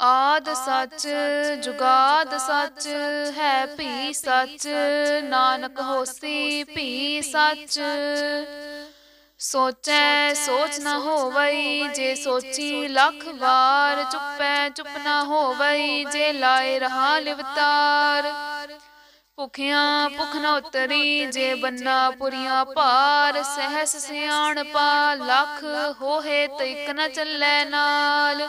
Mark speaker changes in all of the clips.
Speaker 1: ਆਦ ਸੱਚ ਜੁਗਾਦ ਸੱਚ ਹੈ ਭੀ ਸੱਚ ਨਾਨਕ ਹੋਸੀ ਭੀ ਸੱਚ। ਸੋਚੈ। ਸੋਚ ਨਾ ਹੋਵਈ ਜੇ ਸੋਚੀ ਲੱਖ ਵਾਰ ਚੁੱਪੈ ਚੁੱਪ ਨਾ ਹੋਵਈ ਜੇ ਲਾਏ ਰਹਾ ਲਿਵਤਾਰ। ਭੁਖਿਆਂ ਭੁਖ ਨਾ ਉਤਰੀ ਜੇ ਬੰਨਾ ਪੁਰੀਆਂ ਭਾਰ ਸਹਿਸ ਸਿਆਣਪਾ ਲੱਖ ਹੋਏ ਤਇਕ ਨ ਚੱਲੈ ਨਾਲ।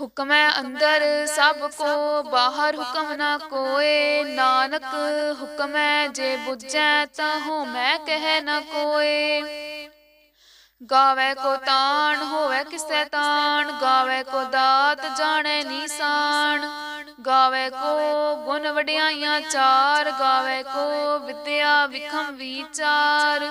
Speaker 1: ਹੁਕਮੈ ਅੰਦਰ, ਸਭ ਕੋ ਬਾਹਰ ਹੁਕਮ ਨਾ ਕੋਏ। ਨਾਨਕ, ਹੁਕਮੈ ਜੇ ਬੁੱਝੈ ਤਾਂ ਹੋ ਮੈਂ ਕਹਿ ਨਾ ਕੋਏ। ਗਾਵੇ ਕੋ ਤਾਣ, ਹੋਵੇ ਕਿਸੈ ਤਾਣ। ਗਾਵੇ ਕੋ ਦਾਤ, ਜਾਣੈ ਨੀਸਾਨ। ਗਾਵੇ ਕੋ ਗੁਣ ਵਡਿਆਈਆਂ ਚਾਰ। ਗਾਵੇ ਕੋ ਵਿਦਿਆ ਵਿਖਮ ਵਿਚਾਰ।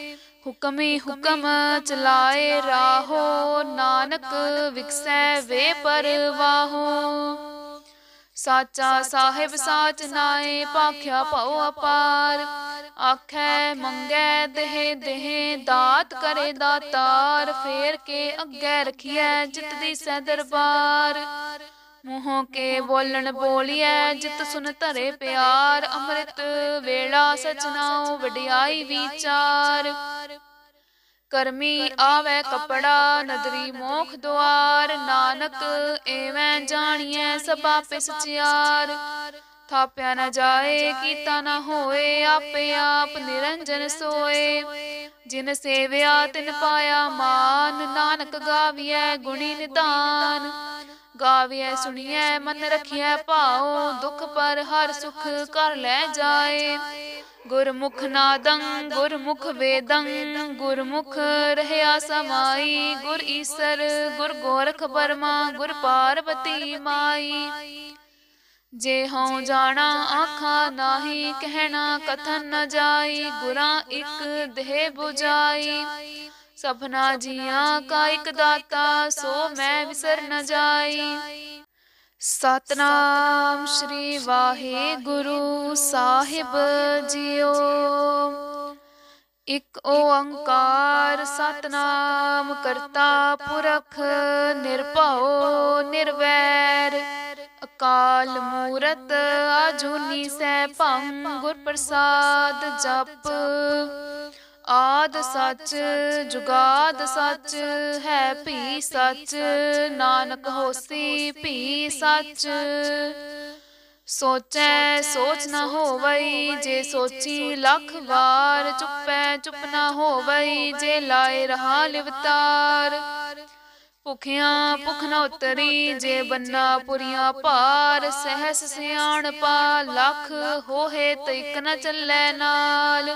Speaker 1: ਹੁਕਮੀ ਹੁਕਮ ਚਲਾਏ ਰਾਹੋ ਨਾਨਕ ਵਿਕਸੈ ਵੇ ਪਰਵਾਹੋ। ਸਾਚਾ ਸਾਹਿਬ ਸਾਚ ਨਾਏ ਪਾਖਿਆ ਭਉ ਅਪਾਰ। ਆਖੈ ਮੰਗੈ ਦੇਹ ਦੇਹ ਦਾਤ ਕਰੇ ਦਾਤਾਰ। ਫੇਰ ਕੇ ਅੱਗੇ ਰਖੀਐ ਜਿਤ ਦੀ ਸੈ ਦਰਬਾਰ। ਮੂੰਹੋਂ ਕੇ ਬੋਲਣ ਬੋਲੀਐ ਜਿਤ ਸੁਨ ਧਰੇ ਪਿਆਰ ਅੰਮ੍ਰਿਤ ਵੇਲਾ ਸਚਨਾਉ ਵਡਿਆਈ ਵਿਚਾਰ। ਕਰਮੀ ਆਵੇ ਕਪੜਾ ਨਦਰੀ ਮੋਖ ਦੁਆਰ। ਨਾਨਕ ਐਵੇਂ ਜਾਣੀਐ ਸਭਾ ਪਿ ਸਚਿਆਰ ਥਾਪਿਆ ਨਾ ਜਾਏ ਕੀਤਾ ਨਾ ਹੋਏ ਆਪੇ ਆਪ ਨਿਰੰਜਨ ਸੋਏ। ਜਿਨ ਸੇਵਿਆ ਤਿਨ ਪਾਇਆ ਮਾਨ। ਨਾਨਕ ਗਾਵੀਐ ਗੁਣੀ ਨਿਧਾਨ। ਗਾਵੀਐ ਸੁਣੀਐ ਮਨ ਰਖੀਐ ਭਾਉ ਦੁਖ ਪਰ ਹਰ ਸੁਖ ਕਰ ਲੈ ਜਾਏ। ਗੁਰਮੁਖ ਨਾਦੰ ਗੁਰਮੁਖ ਵੇਦੰ ਗੁਰਮੁਖ ਰਹਿਆ ਸਮਾਈ ਗੁਰ ਈਸਰ ਗੁਰ ਗੋਰਖ ਬਰਮਾ ਗੁਰ ਪਾਰਬਤੀ ਮਾਈ। ਜੇ ਹਉ ਜਾਣਾ ਆਖਾਂ ਨਾਹੀ ਕਹਿਣਾ ਕਥਨ ਨ ਜਾਈ ਗੁਰਾਂ ਇਕ ਦੇਹ 부ਜਾਈ ਸਭਨਾ ਜੀਆਂ ਕਾ ਇਕ ਦਾਤਾ ਸੋ ਮੈਂ ਵਿਸਰ ਨ ਜਾਈ। ਸਤਨਾਮ ਸ੍ਰੀ ਵਾਹਿਗੁਰੂ ਸਾਹਿਬ ਜੀਓ। ਇਕ ਓੰਕਾਰ ਸਤਨਾਮ ਕਰਤਾ ਪੁਰਖ ਨਿਰਭਉ ਨਿਰਵੈਰ। ਅਕਾਲ ਮੂਰਤ ਆਜੂਨੀ ਸੈਭੰ ਗੁਰ ਪ੍ਰਸਾਦ ਜਪ। ਆਦ ਸੱਚ ਜੁਗਾਦ ਸੱਚ ਹੈ ਭੀ ਸੱਚ ਨਾਨਕ ਹੋਸੀ ਭੀ ਸੱਚ। ਸੋਚੈ ਸੋਚ ਨਾ ਹੋਵਈ ਜੇ ਸੋਚੀ ਲੱਖ ਵਾਰ ਚੁੱਪੈ ਚੁੱਪ ਨਾ ਹੋਵਈ ਜੇ ਲਾਏ ਰਹਾ ਲਿਵਤਾਰ। ਭੁਖਿਆਂ ਭੁਖ ਨਾ ਉਤਰੀ ਜੇ ਬੰਨਾ ਪੁਰੀਆਂ ਭਾਰ ਸਹਿਸ ਸਿਆਣਪਾ ਲੱਖ ਹੋਏ ਤਇਕ ਨ ਚੱਲੈ ਨਾਲ।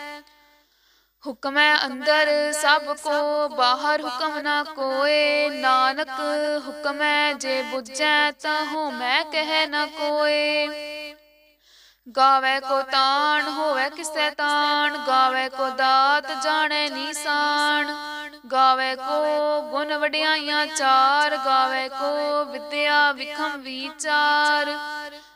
Speaker 1: ਹੁਕਮੈ ਅੰਦਰ, ਸਭ ਕੋ ਬਾਹਰ ਹੁਕਮ ਨਾ ਕੋਏ। ਨਾਨਕ, ਹੁਕਮੈ ਜੇ ਬੁੱਝੈ ਤਾਂ ਹੋ ਮੈਂ ਕਹਿ ਨਾ ਕੋਏ। ਗਾਵੇ ਕੋ ਤਾਣ, ਹੋਵੇ ਕਿਸੈ ਤਾਣ। ਗਾਵੇ ਕੋ ਦਾਤ, ਜਾਣੇ ਨੀਸਾਨ ਗਾਵੇ ਕੋ ਗੁਣ ਵਡਿਆਈਆਂ ਚਾਰ। ਗਾਵੇ ਕੋ ਵਿਦਿਆ ਵਿਖਮ ਵਿਚਾਰ।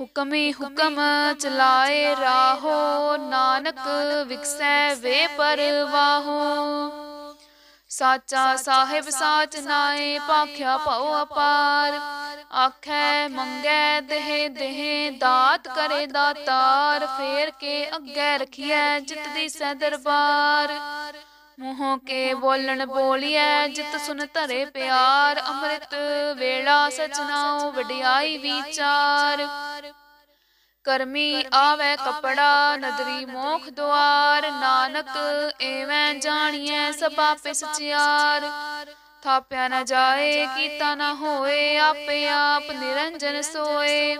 Speaker 1: ਹੁਕਮੀ ਹੁਕਮ ਚਲਾਏ ਰਾਹੋ ਨਾਨਕ ਵਿਕਸੈ ਵੇ ਪਰਵਾਹੋ ਸਾਚਾ ਸਾਹਿਬ ਸਾਚ ਨਾਏ ਪਾਖਿਆ ਭਉ ਅਪਾਰ। ਆਖੈ ਮੰਗੈ ਦੇਹ ਦੇਹ ਦਾਤ ਕਰੇ ਦਾਤਾਰ। ਫੇਰ ਕੇ ਅੱਗੇ ਰਖੀਐ ਜਿਤ ਦੀ ਸੈ ਦਰਬਾਰ ਮੂੰਹੋਂ ਕੇ ਬੋਲਣ ਬੋਲੀਐ ਜਿਤ ਸੁਨ ਧਰੇ ਪਿਆਰ ਅੰਮ੍ਰਿਤ ਵੇਲਾ ਸਚਨਾਉ ਵਡਿਆਈ ਵਿਚਾਰ। ਕਰਮੀ ਆਵੇ ਕਪੜਾ ਨਦਰੀ ਮੋਖ ਦੁਆਰ। ਨਾਨਕ ਐਵੇਂ ਜਾਣੀਐ ਸਭਾ ਪਿ ਸਚਿਆਰ। ਥਾਪਿਆ ਨਾ ਜਾਏ ਕੀਤਾ ਨਾ ਹੋਏ ਆਪੇ ਆਪ ਨਿਰੰਜਨ ਸੋਏ।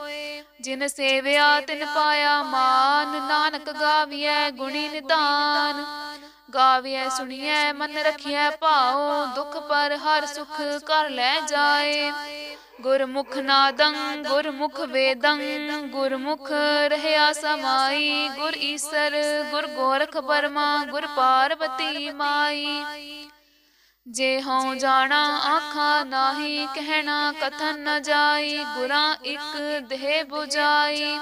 Speaker 1: ਜਿਨ ਸੇਵਿਆ ਤਿਨ ਪਾਇਆ ਮਾਨ। ਨਾਨਕ ਗਾਵੀਐ ਗੁਣੀ ਨਿਧਾਨ ਗਾਵੀਐ ਸੁਣੀਐ, ਮਨ ਰਖੀਐ ਭਾਉ, ਦੁਖ ਪਰ ਹਰ ਸੁਖ ਕਰ ਲੈ ਜਾਏ। ਗੁਰਮੁਖ ਨਾਦੰ, ਗੁਰਮੁਖ ਵੇਦੰ, ਗੁਰਮੁਖ ਰਹਿਆ ਸਮਾਈ। ਗੁਰ ਈਸਰ, ਗੁਰ ਗੋਰਖ ਬਰਮਾ ਗੁਰ ਪਾਰਵਤੀ ਮਾਈ। ਜੇ ਹਉ ਜਾਣਾ ਆਖਾਂ ਨਾਹੀ, ਕਹਿਣਾ ਕਥਨ ਨ ਜਾਈ, ਗੁਰਾਂ ਇੱਕ ਦੇਹ 부ਜਾਈ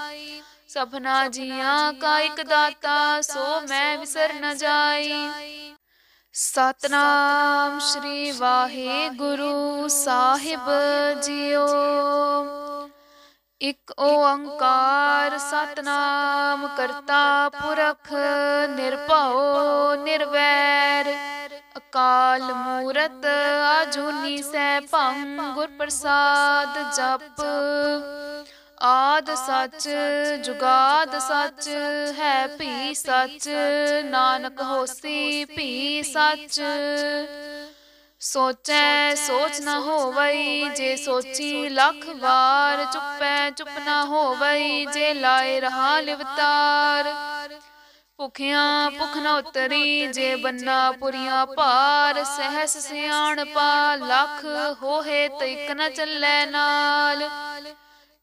Speaker 1: ਸਭਨਾ ਜੀਆਂ ਕਾ ਇੱਕ ਦਾਤਾ, ਸੋ ਮੈਂ ਵਿਸਰ ਨ ਜਾਈ। ਸਤਨਾਮ ਸ੍ਰੀ ਵਾਹਿਗੁਰੂ ਸਾਹਿਬ ਜੀਓ। ਇਕ ਓੰਕਾਰ ਸਤਨਾਮ ਕਰਤਾ ਪੁਰਖ, ਨਿਰਭਉ, ਨਿਰਵੈਰ। ਅਕਾਲ ਮੂਰਤ ਆਜੂਨੀ ਸੈ ਭੰਗ ਗੁਰ ਪ੍ਰਸਾਦ ਜਪ। ਆਦ ਸੱਚ ਜੁਗਾਦ ਸੱਚ ਹੈ ਭੀ ਸੱਚ ਨਾਨਕ ਹੋਸੀ ਭੀ ਸੱਚ। ਸੋਚੈ ਸੋਚ ਨਾ ਹੋਵਈ ਜੇ ਸੋਚੀ ਲੱਖ ਵਾਰ ਚੁੱਪੈ ਚੁੱਪ ਨਾ ਹੋਵਈ ਜੇ ਲਾਏ ਰਹਾ ਲਿਵਤਾਰ। ਭੁਖਿਆਂ ਭੁਖ ਨਾ ਉਤਰੀ ਜੇ ਬੰਨਾ ਪੁਰੀਆਂ ਭਾਰ ਸਹਿਸ ਸਿਆਣ ਪਾ ਲੱਖ ਹੋਏ ਤਇਕ ਨ ਚੱਲੈ ਨਾਲ।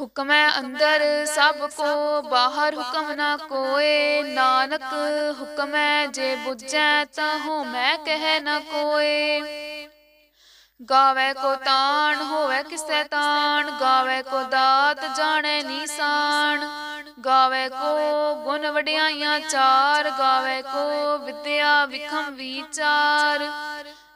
Speaker 1: ਹੁਕਮੈ ਅੰਦਰ ਸਭ ਕੋ, ਬਾਹਰ ਹੁਕਮ ਨਾ ਕੋਏ। ਨਾਨਕ ਹੁਕਮੈ ਜੇ ਬੁੱਝੈ ਤਾਂ ਹੋ ਮੈਂ ਕਹਿ ਨਾ ਕੋਏ। ਗਾਵੇ ਕੋ ਤਾਣ, ਹੋਵੇ ਕਿਸੈ ਤਾਣ। ਗਾਵੇ ਕੋ ਦਾਤ, ਜਾਣੈ ਨੀਸਾਨ ਗਾਵੇ ਕੋ ਗੁਣ ਵਡਿਆਈਆਂ ਚਾਰ। ਗਾਵੇ ਕੋ ਵਿਦਿਆ ਵਿਖਮ ਵਿਚਾਰ।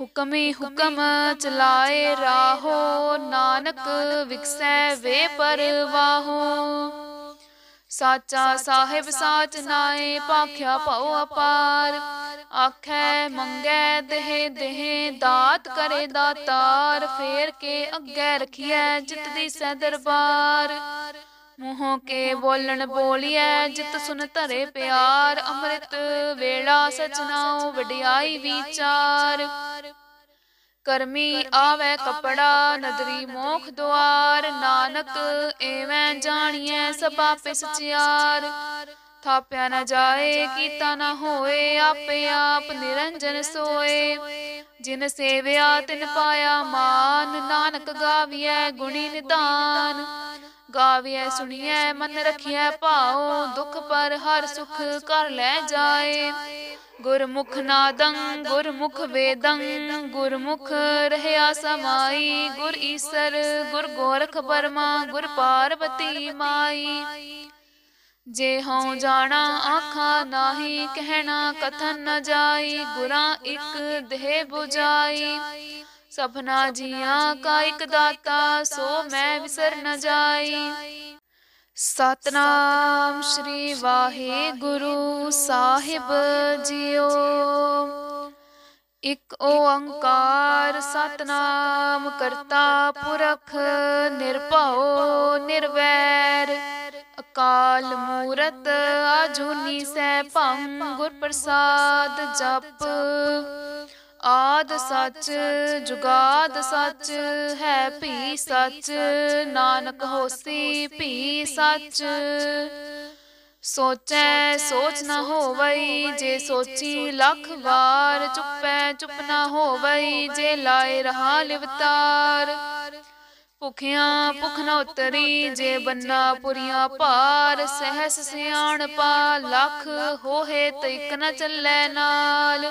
Speaker 1: ਹੁਕਮੀ ਹੁਕਮ ਚਲਾਏ ਰਾਹੋ ਨਾਨਕ ਵਿਕਸੈ ਵੇ ਪਰਵਾਹੋ। ਸਾਚਾ ਸਾਹਿਬ ਸਾਚ ਨਾਏ ਪਾਖਿਆ ਭਉ ਅਪਾਰ। ਆਖੈ ਮੰਗੈ ਦੇਹ ਦੇਹ ਦਾਤ ਕਰੇ ਦਾਤਾਰ। ਫੇਰ ਕੇ ਅੱਗੇ ਰਖੀਐ ਜਿਤ ਦੀ ਸੈ ਦਰਬਾਰ। ਮੂੰਹੋਂ ਕੇ ਬੋਲਣ ਬੋਲੀਐ, ਜਿਤ ਸੁਨ ਧਰੇ ਪਿਆਰ, ਅੰਮ੍ਰਿਤ ਵੇਲਾ ਸਚਨਾਉ ਵਡਿਆਈ ਵਿਚਾਰ। ਕਰਮੀ ਆਵੇ ਕਪੜਾ, ਨਦਰੀ ਮੋਖ ਦੁਆਰ, ਨਾਨਕ ਐਵੇਂ ਜਾਣੀਐ ਸਭ ਆਪੇ ਥਾਪਿਆ ਨਾ ਜਾਏ, ਕੀਤਾ ਨਾ ਹੋਏ, ਆਪੇ ਆਪ ਨਿਰੰਜਨ ਸੋਏ। ਜਿਨ ਸੇਵਿਆ ਤਿਨ ਪਾਇਆ ਮਾਨ, ਨਾਨਕ ਗਾਵੀਐ ਗੁਣੀ ਨਿਧਾਨ ਗਾਵੀਐ ਸੁਣੀਐ ਮਨ ਰਖਿਐ ਭਾਉ ਦੁਖ ਪਰ ਹਰ ਸੁਖ ਕਰ ਲੈ ਜਾਏ। ਗੁਰਮੁਖ ਨਾਦੰ ਗੁਰਮੁਖ ਵੇਦੰ ਗੁਰਮੁਖ ਰਹਿਆ ਸਮਾਈ। ਗੁਰ ਈਸਰ ਗੁਰ ਗੋਰਖ ਬਰਮਾ ਗੁਰ ਪਾਰਬਤੀ ਮਾਈ। ਜੇ ਹਉ ਜਾਣਾ ਆਖਾਂ ਨਾਹੀ ਕਹਿਣਾ ਕਥਨ ਨ ਜਾਈ। ਗੁਰਾਂ ਇੱਕ ਦੇਹ 부ਜਾਈ ਸਭਨਾ ਜੀਆਂ ਕਾ ਇੱਕ ਦਾਤਾ ਸੋ ਮੈਂ ਵਿਸਰ ਨ ਜਾਈ। ਸਤਨਾਮ ਸ੍ਰੀ ਵਾਹਿਗੁਰੂ ਸਾਹਿਬ ਜੀਓ। ਇਕ ਓੰਕਾਰ ਸਤਨਾਮ ਕਰਤਾ ਪੁਰਖ ਨਿਰਭਉ ਨਿਰਵੈਰ। ਅਕਾਲ ਮੂਰਤ ਆਜੂਨੀ ਸੈ ਭੰ ਗੁਰ ਪ੍ਰਸਾਦ ਜਪ। ਆਦ ਸੱਚ ਜੁਗਾਦ ਸੱਚ ਹੈ ਭੀ ਸੱਚ ਨਾਨਕ ਹੋਸੀ ਭੀ ਸੱਚ। ਸੋਚੈ। ਸੋਚ ਨਾ ਹੋਵਈ ਜੇ ਸੋਚੀ ਲੱਖ ਵਾਰ ਚੁੱਪੈ ਚੁੱਪ ਨਾ ਹੋਵਈ ਜੇ ਲਾਏ ਰਹਾ ਲਿਵਤਾਰ। ਭੁਖਿਆਂ ਭੁਖ ਨਾ ਉਤਰੀ ਜੇ ਬੰਨਾ ਪੁਰੀਆਂ ਭਾਰ ਸਹਿਸ ਸਿਆਣ ਪਾ ਲੱਖ ਹੋਏ ਤਇਕ ਨ ਚੱਲੈ ਨਾਲ।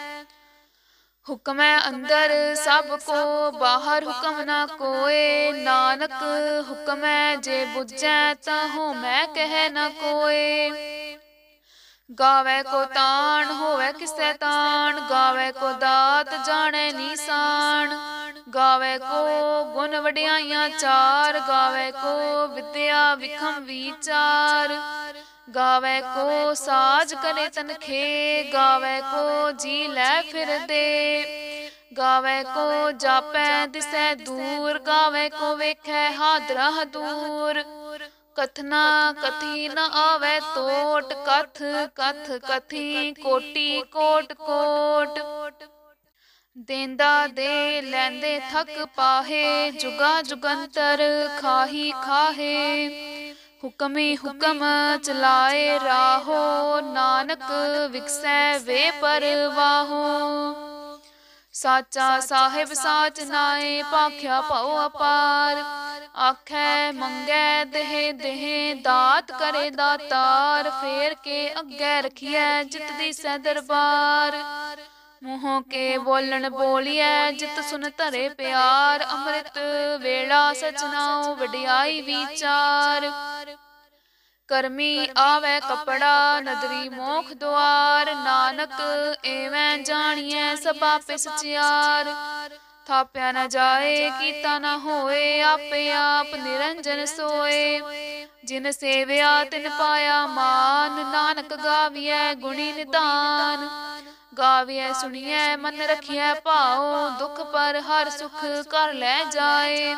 Speaker 1: ਹੁਕਮੈ ਅੰਦਰ, ਸਭ ਕੋ ਬਾਹਰ ਹੁਕਮ ਨਾ ਕੋਏ। ਨਾਨਕ, ਹੁਕਮੈ ਜੇ ਬੁੱਝੈ ਤਾਂ ਹੋ ਮੈਂ ਕਹਿ ਨਾ ਕੋਏ। ਗਾਵੇ ਕੋ ਤਾਣ, ਹੋਵੇ ਕਿਸੈ ਤਾਣ। ਗਾਵੇ ਕੋ ਦਾਤ, ਜਾਣੈ ਨੀਸਾਨ। ਗਾਵੇ ਕੋ ਗੁਣ ਵਡਿਆਈਆਂ ਚਾਰ। ਗਾਵੇ ਕੋ ਵਿਦਿਆ ਵਿਖਮ ਵਿਚਾਰ। ਗਾਵੇ ਕੋ ਸਾਜ ਕਰੇ ਤਨਖੇ ਗਾਵੇ ਕੋ ਜੀ ਲੈ ਫਿਰਦੇ। ਗਾਵੇ ਕੋ ਜਾਪੈ ਦਿਸੈ ਦੂਰ ਗਾਵੇ ਕੋ ਵੇਖੈ ਹਾਦਰਾ। ਦੂਰ ਕਥਨਾ ਕਥੀ ਨ ਆਵੇ ਤੋਟ ਕਥ ਕਥ ਕਥੀ ਕੋਟੀ ਕੋਟ ਕੋਟ ਦੇਂਦਾ ਦੇ ਲੈਂਦੇ ਥਕ ਪਾਹੇ ਜੁਗਾ ਜੁਗੰਤਰ ਖਾਹੀ। ਖਾਹੇ। ਹੁਕਮੀ ਹੁਕਮ ਚਲਾਏ ਰਾਹੋ ਨਾਨਕ ਵਿਕਸੈ ਵੇ ਪਰਵਾਹੋ। ਸਾਚਾ ਸਾਹਿਬ ਸਾਚ ਨਾਏ ਪਾਖਿਆ ਭਉ ਅਪਾਰ। ਆਖੈ ਮੰਗੈ ਦੇਹ ਦੇਹ ਦਾਤ ਕਰੇ ਦਾਤਾਰ। ਫੇਰ ਕੇ ਅੱਗੇ ਰਖੀਐ ਜਿਤ ਦੀ ਸੈ ਦਰਬਾਰ। ਮੂੰਹੋਂ ਕੇ ਬੋਲਣ ਬੋਲੀਐ ਜਿਤ ਸੁਨ ਧਰੇ ਪਿਆਰ ਅੰਮ੍ਰਿਤ ਵੇਲਾ ਸਚਨਾਉ ਵਡਿਆਈ ਵਿਚਾਰ। ਕਰਮੀ ਆਵੇ ਕਪੜਾ ਨਦਰੀ ਮੋਖ ਦੁਆਰ। ਨਾਨਕ ਐਵੇਂ ਜਾਣੀਐ ਸਭ ਆਪੇ ਸਚਿਆਰ ਥਾਪਿਆ ਨਾ ਜਾਏ ਕੀਤਾ ਨਾ ਹੋਏ ਆਪੇ ਆਪ ਨਿਰੰਜਨ ਸੋਏ। ਜਿਨ ਸੇਵਿਆ ਤਿਨ ਪਾਇਆ ਮਾਨ। ਨਾਨਕ ਗਾਵੀਐ ਗੁਣੀ ਨਿਧਾਨ ਗਾਵੀਐ ਸੁਣੀਐ ਮਨ ਰਖਿਐ ਭਾਉ ਦੁਖ ਪਰ ਹਰ ਸੁਖ ਕਰ ਲੈ ਜਾਏ।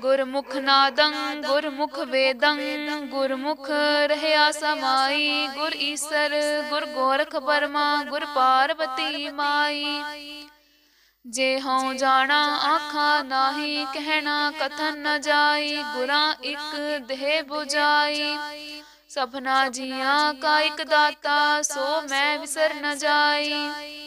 Speaker 1: ਗੁਰਮੁਖ ਨਾਦੰ ਗੁਰਮੁਖ ਵੇਦੰ ਗੁਰਮੁਖ ਰਹਿਆ ਸਮਾਈ। ਗੁਰ ਈਸਰ ਗੁਰ ਗੋਰਖ ਬਰਮਾ ਗੁਰ ਪਾਰਬਤੀ ਮਾਈ। ਜੇ ਹਉ ਜਾਣਾ ਆਖਾਂ ਨਾਹੀ ਕਹਿਣਾ ਕਥਨ ਨ ਜਾਈ। ਗੁਰਾਂ ਇੱਕ ਦੇਹ 부ਜਾਈ ਸਭਨਾ ਜੀਆਂ ਕਾ ਇੱਕ ਦਾਤਾ ਸੋ ਮੈਂ ਵਿਸਰ ਨ ਜਾਈ।